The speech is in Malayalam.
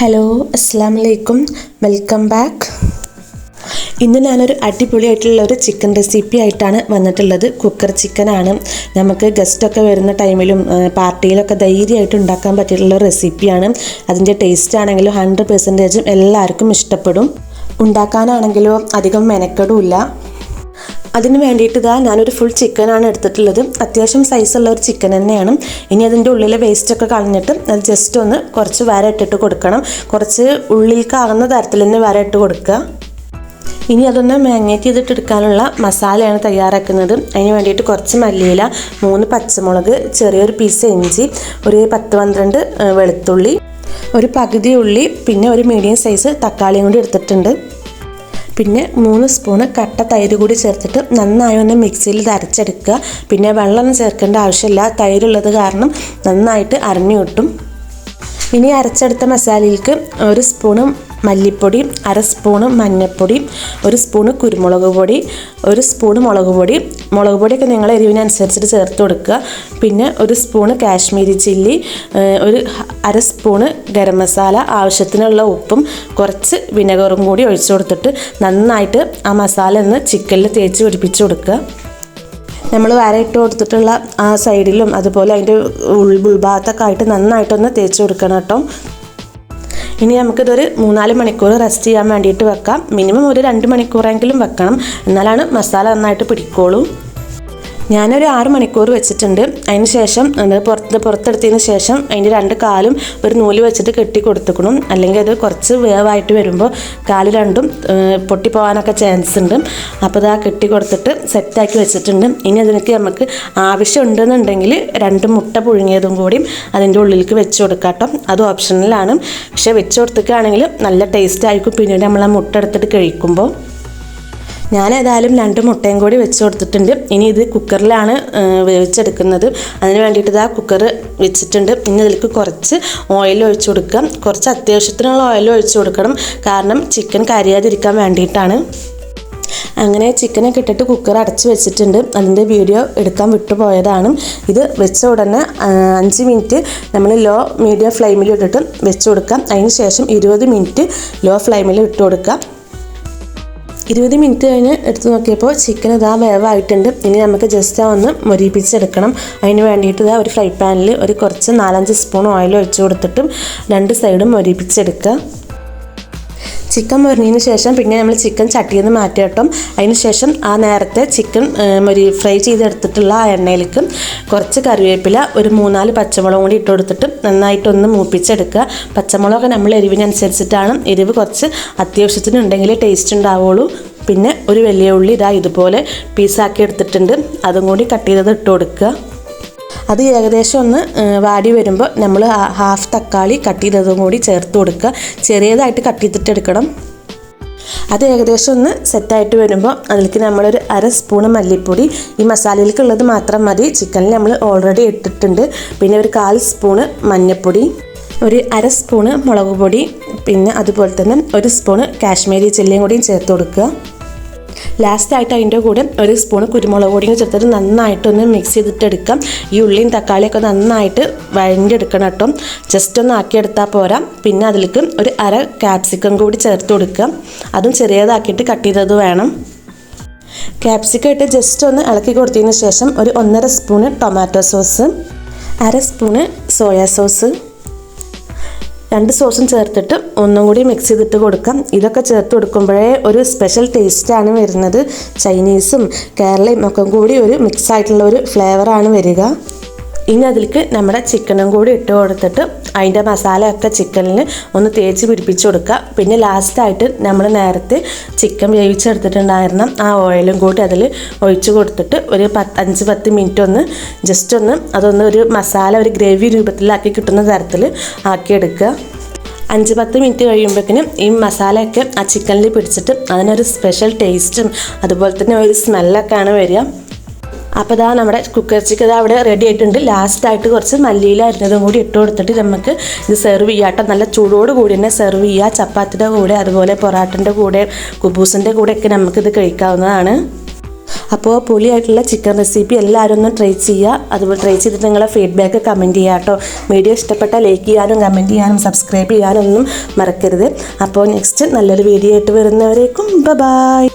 ഹലോ അസ്സാം വലൈക്കും വെൽക്കം ബാക്ക് ഇന്ന് ഞാനൊരു അടിപൊളിയായിട്ടുള്ള ഒരു ചിക്കൻ റെസിപ്പി ആയിട്ടാണ് വന്നിട്ടുള്ളത്. കുക്കർ ചിക്കനാണ് നമുക്ക് ഗസ്റ്റൊക്കെ വരുന്ന ടൈമിലും പാർട്ടിയിലൊക്കെ ധൈര്യമായിട്ട് ഉണ്ടാക്കാൻ പറ്റിയിട്ടുള്ള റെസിപ്പിയാണ് അതിന്റെ ടേസ്റ്റ് ആണെങ്കിലും ഹൺഡ്രഡ് പെർസെന്റേജും എല്ലാവർക്കും ഇഷ്ടപ്പെടും. ഉണ്ടാക്കാനാണെങ്കിലോ അധികം മെനക്കെടുമില്ല അതിന് വേണ്ടിയിട്ട് ഇതാ ഞാനൊരു ഫുൾ ചിക്കനാണ് എടുത്തിട്ടുള്ളത്. അത്യാവശ്യം സൈസുള്ള ഒരു ചിക്കൻ തന്നെയാണ്. ഇനി അതിന്റെ ഉള്ളിലെ വേസ്റ്റൊക്കെ കളഞ്ഞിട്ട് അത് ജസ്റ്റ് ഒന്ന് കുറച്ച് വര ഇട്ടിട്ട് കൊടുക്കണം. കുറച്ച് ഉള്ളിലേക്കാകുന്ന തരത്തിൽ തന്നെ വര ഇട്ട് കൊടുക്കുക. ഇനി അതൊന്ന് മാഗ്നേറ്റ് ചെയ്തിട്ട് എടുക്കാനുള്ള മസാലയാണ് തയ്യാറാക്കുന്നത്. അതിന് വേണ്ടിയിട്ട് കുറച്ച് മല്ലിയില മൂന്ന് പച്ചമുളക് ചെറിയൊരു പീസ് ഇഞ്ചി ഒരു പത്ത് പന്ത്രണ്ട് വെളുത്തുള്ളി ഒരു പകുതി ഉള്ളി പിന്നെ ഒരു മീഡിയം സൈസ് തക്കാളിയും കൂടി എടുത്തിട്ടുണ്ട്. പിന്നെ മൂന്ന് സ്പൂണ് കട്ട തൈര് കൂടി ചേർത്തിട്ട് നന്നായി ഒന്ന് മിക്സിയിൽ അരച്ചെടുക്കുക. പിന്നെ വെള്ളമൊന്നും ചേർക്കേണ്ട ആവശ്യമില്ല. തൈരുള്ളത് കാരണം നന്നായിട്ട് അരഞ്ഞു കിട്ടും. ഇനി അരച്ചെടുത്ത മസാലയിലേക്ക് ഒരു സ്പൂണ് മല്ലിപ്പൊടി അര സ്പൂണ് മഞ്ഞൾപ്പൊടി ഒരു സ്പൂണ് കുരുമുളക് പൊടി ഒരു സ്പൂണ് മുളക് പൊടി. മുളക് പൊടിയൊക്കെ നിങ്ങൾ എരിവിനനുസരിച്ചിട്ട് ചേർത്ത് കൊടുക്കുക. പിന്നെ ഒരു സ്പൂണ് കാശ്മീരി ചില്ലി ഒരു അര സ്പൂണ് ഗരം മസാല ആവശ്യത്തിനുള്ള ഉപ്പും കുറച്ച് വിനെഗറും കൂടി ഒഴിച്ചു കൊടുത്തിട്ട് നന്നായിട്ട് ആ മസാല ഒന്ന് ചിക്കനിൽ തേച്ച് പിടിപ്പിച്ച് കൊടുക്കുക. നമ്മൾ വരയിട്ട് കൊടുത്തിട്ടുള്ള ആ സൈഡിലും അതുപോലെ അതിന്റെ ഉൾ ഉൾഭാഗത്തൊക്കെ ആയിട്ട് നന്നായിട്ടൊന്ന് തേച്ച് കൊടുക്കണം കേട്ടോ. ഇനി നമുക്കിതൊരു മൂന്നാൽ മണിക്കൂർ റെസ്റ്റ് ചെയ്യാൻ വേണ്ടിയിട്ട് വെക്കാം. മിനിമം ഒരു രണ്ട് മണിക്കൂറെങ്കിലും വെക്കണം. എന്നാലാണ് മസാല നന്നായിട്ട് പിടിക്കുള്ളൂ ഞാനൊരു ആറ് മണിക്കൂർ വെച്ചിട്ടുണ്ട്. അതിന് ശേഷം അത് പുറത്ത് പുറത്തെടുത്തതിന് ശേഷം അതിന്റെ രണ്ട് കാലും ഒരു നൂൽ വെച്ചിട്ട് കെട്ടി കൊടുത്തുക്കണം. അല്ലെങ്കിൽ അത് കുറച്ച് വേവായിട്ട് വരുമ്പോൾ കാൽ രണ്ടും പൊട്ടിപ്പോകാനൊക്കെ ചാൻസ് ഉണ്ട്. അപ്പോൾ അത് കെട്ടി കൊടുത്തിട്ട് സെറ്റാക്കി വെച്ചിട്ടുണ്ട്. ഇനി അതിനൊക്കെ നമുക്ക് ആവശ്യമുണ്ടെന്നുണ്ടെങ്കിൽ രണ്ട് മുട്ട പുഴുങ്ങിയതും കൂടിയും അതിന്റെ ഉള്ളിലേക്ക് വെച്ച് കൊടുക്കാട്ടോ അത് ഓപ്ഷണലാണ് പക്ഷേ വെച്ച് കൊടുത്തിട്ടാണെങ്കിൽ നല്ല ടേസ്റ്റ് ആയിരിക്കും. പിന്നീട് നമ്മൾ ആ മുട്ട എടുത്തിട്ട് കഴിക്കുമ്പോൾ. ഞാൻ ഏതായാലും രണ്ട് മുട്ടയും കൂടി വെച്ച് കൊടുത്തിട്ടുണ്ട്. ഇനി ഇത് കുക്കറിലാണ് വേവിച്ചെടുക്കുന്നത്. അതിന് വേണ്ടിയിട്ട് ഇതാ കുക്കർ വെച്ചിട്ടുണ്ട്. ഇനി ഇതിലേക്ക് കുറച്ച് ഓയിൽ ഒഴിച്ചു കൊടുക്കാം കുറച്ച് അത്യാവശ്യത്തിനുള്ള ഓയിൽ ഒഴിച്ചു കൊടുക്കണം. കാരണം ചിക്കൻ കരിയാതിരിക്കാൻ വേണ്ടിയിട്ടാണ്. അങ്ങനെ ചിക്കനൊക്കെ ഇട്ടിട്ട് കുക്കർ അടച്ച് വെച്ചിട്ടുണ്ട്. അതിന്റെ വീഡിയോ എടുക്കാൻ വിട്ടുപോയതാണ്. ഇത് വെച്ച ഉടനെ അഞ്ച് മിനിറ്റ് നമ്മൾ ലോ മീഡിയം ഫ്ലെയിമിൽ ഇട്ടിട്ട് വെച്ച് കൊടുക്കാം. അതിന് ശേഷം ഇരുപത് മിനിറ്റ് ലോ ഫ്ലെയിമിൽ ഇട്ട് കൊടുക്കാം. ഇരുപത് മിനിറ്റ് കഴിഞ്ഞ് എടുത്തു നോക്കിയപ്പോൾ ചിക്കൻ ഇതാ വേവായിട്ടുണ്ട്. ഇനി നമുക്ക് ജസ്റ്റ് ഒന്ന് മൊരിപ്പിച്ചെടുക്കണം അതിന് വേണ്ടിയിട്ട് ഇതാ ഒരു ഫ്രൈ പാനിൽ ഒരു കുറച്ച് നാലഞ്ച് സ്പൂൺ ഓയിൽ ഒഴിച്ചു കൊടുത്തിട്ടും രണ്ട് സൈഡും മൊരിപ്പിച്ചെടുക്കുക ചിക്കൻ മുരിഞ്ഞതിന് ശേഷം പിന്നെ നമ്മൾ ചിക്കൻ ചട്ടിയിൽ നിന്ന് മാറ്റി കേട്ടോ അതിന് ശേഷം ആ നേരത്തെ ചിക്കൻ മുരി ഫ്രൈ ചെയ്തെടുത്തിട്ടുള്ള ആ എണ്ണയിലേക്ക് കുറച്ച് കറിവേപ്പില ഒരു മൂന്നാൽ പച്ചമുളകും കൂടി ഇട്ട് കൊടുത്തിട്ട് നന്നായിട്ടൊന്ന് മൂപ്പിച്ചെടുക്കുക. പച്ചമുളകൊക്കെ നമ്മൾ എരിവിനനുസരിച്ചിട്ടാണ്. എരിവ് കുറച്ച് അത്യാവശ്യത്തിന് ഉണ്ടെങ്കിലേ ടേസ്റ്റ് ഉണ്ടാവുള്ളൂ. പിന്നെ ഒരു വലിയ ഉള്ളി ഇതാ ഇതുപോലെ പീസാക്കി എടുത്തിട്ടുണ്ട്. അതും കൂടി കട്ട് ചെയ്തത് ഇട്ട് കൊടുക്കുക അത് ഏകദേശം ഒന്ന് വാടി വരുമ്പോൾ നമ്മൾ ഹാഫ് തക്കാളി കട്ട് ചെയ്തതും കൂടി ചേർത്ത് കൊടുക്കുക. ചെറിയതായിട്ട് കട്ട് ചെയ്തിട്ട് എടുക്കണം. അത് ഏകദേശം ഒന്ന് സെറ്റായിട്ട് വരുമ്പോൾ അതിലേക്ക് നമ്മളൊരു അര സ്പൂൺ മല്ലിപ്പൊടി ഈ മസാലയിലേക്കുള്ളത് മാത്രം മതി. ചിക്കനിൽ നമ്മൾ ഓൾറെഡി ഇട്ടിട്ടുണ്ട്. പിന്നെ ഒരു കാൽ സ്പൂണ് മഞ്ഞൾപ്പൊടി ഒരു അര സ്പൂണ് മുളക് പൊടി പിന്നെ അതുപോലെ തന്നെ ഒരു സ്പൂണ് കാശ്മീരി ചില്ലിയും കൂടിയും ചേർത്ത് കൊടുക്കുക. ലാസ്റ്റായിട്ട് അതിന്റെ കൂടെ ഒരു സ്പൂൺ കുരുമുളക് പൊടിയും ചേർത്തിട്ട് നന്നായിട്ടൊന്ന് മിക്സ് ചെയ്തിട്ട് എടുക്കാം ഈ ഉള്ളിയും തക്കാളിയൊക്കെ നന്നായിട്ട് വഴഞ്ഞെടുക്കണം കേട്ടോ. ജസ്റ്റ് ഒന്ന് ആക്കിയെടുത്താൽ പോരാ. പിന്നെ അതിലേക്ക് ഒരു അര ക്യാപ്സിക്കം കൂടി ചേർത്ത് കൊടുക്കുക അതും ചെറിയതാക്കിയിട്ട് കട്ട് ചെയ്തത് വേണം. ക്യാപ്സിക്കം ഇട്ട് ജസ്റ്റ് ഒന്ന് ഇളക്കി കൊടുത്തതിന് ശേഷം ഒരു ഒന്നര സ്പൂണ് ടൊമാറ്റോ സോസ് അര സ്പൂണ് സോയാ സോസ് രണ്ട് സോസും ചേർത്തിട്ട് ഒന്നും കൂടി മിക്സ് ചെയ്തിട്ട് കൊടുക്കാം. ഇതൊക്കെ ചേർത്ത് കൊടുക്കുമ്പോഴേ ഒരു സ്പെഷ്യൽ ടേസ്റ്റാണ് വരുന്നത്. ചൈനീസും കേരളയും ഒക്കെ കൂടി ഒരു മിക്സ് ആയിട്ടുള്ള ഒരു ഫ്ലേവറാണ് വരിക. ഇനി അതിലേക്ക് നമ്മുടെ ചിക്കനും കൂടി ഇട്ട് കൊടുത്തിട്ട് അതിന്റെ മസാലയൊക്കെ ചിക്കനിൽ ഒന്ന് തേച്ച് പിടിപ്പിച്ച് കൊടുക്കുക. പിന്നെ ലാസ്റ്റായിട്ട് നമ്മൾ നേരത്തെ ചിക്കൻ വേവിച്ചെടുത്തിട്ടുണ്ടായിരുന്ന ആ ഓയിലും കൂടി അതിൽ ഒഴിച്ച് കൊടുത്തിട്ട് ഒരു പത്ത് അഞ്ച് പത്ത് മിനിറ്റ് ഒന്ന് ജസ്റ്റ് ഒന്ന് അതൊന്ന് ഒരു മസാല ഒരു ഗ്രേവി രൂപത്തിലാക്കി കിട്ടുന്ന തരത്തിൽ ആക്കിയെടുക്കുക. അഞ്ച് പത്ത് മിനിറ്റ് കഴിയുമ്പോഴേക്കിനും ഈ മസാലയൊക്കെ ആ ചിക്കനിൽ പിടിച്ചിട്ട് അതിനൊരു സ്പെഷ്യൽ ടേസ്റ്റും അതുപോലെ തന്നെ ഒരു സ്മെല്ലൊക്കെയാണ് വരിക. അപ്പോൾ ഇതാ നമ്മുടെ കുക്കർ ചിക്കൻ അവിടെ റെഡി ആയിട്ടുണ്ട്. ലാസ്റ്റായിട്ട് കുറച്ച് മല്ലിയില അരിഞ്ഞതും കൂടി ഇട്ട് കൊടുത്തിട്ട് നമുക്ക് ഇത് സെർവ് ചെയ്യാട്ടോ നല്ല ചൂടോട് കൂടി തന്നെ സെർവ് ചെയ്യുക ചപ്പാത്തിന്റെ കൂടെ അതുപോലെ പൊറാട്ടിന്റെ കൂടെ കുബൂസിന്റെ കൂടെ ഒക്കെ നമുക്കിത് കഴിക്കാവുന്നതാണ്. അപ്പോൾ പൊളിയായിട്ടുള്ള ചിക്കൻ റെസിപ്പി എല്ലാവരും ഒന്ന് ട്രൈ ചെയ്യുക. അതുപോലെ ട്രൈ ചെയ്തിട്ട് നിങ്ങളെ ഫീഡ്ബാക്ക് കമന്റ് ചെയ്യുക കേട്ടോ. വീഡിയോ ഇഷ്ടപ്പെട്ട ലൈക്ക് ചെയ്യാനും കമന്റ് ചെയ്യാനും സബ്സ്ക്രൈബ് ചെയ്യാനും ഒന്നും മറക്കരുത്. അപ്പോൾ നെക്സ്റ്റ് നല്ലൊരു വീഡിയോ ആയിട്ട് വരുന്നവരേക്കും ബൈ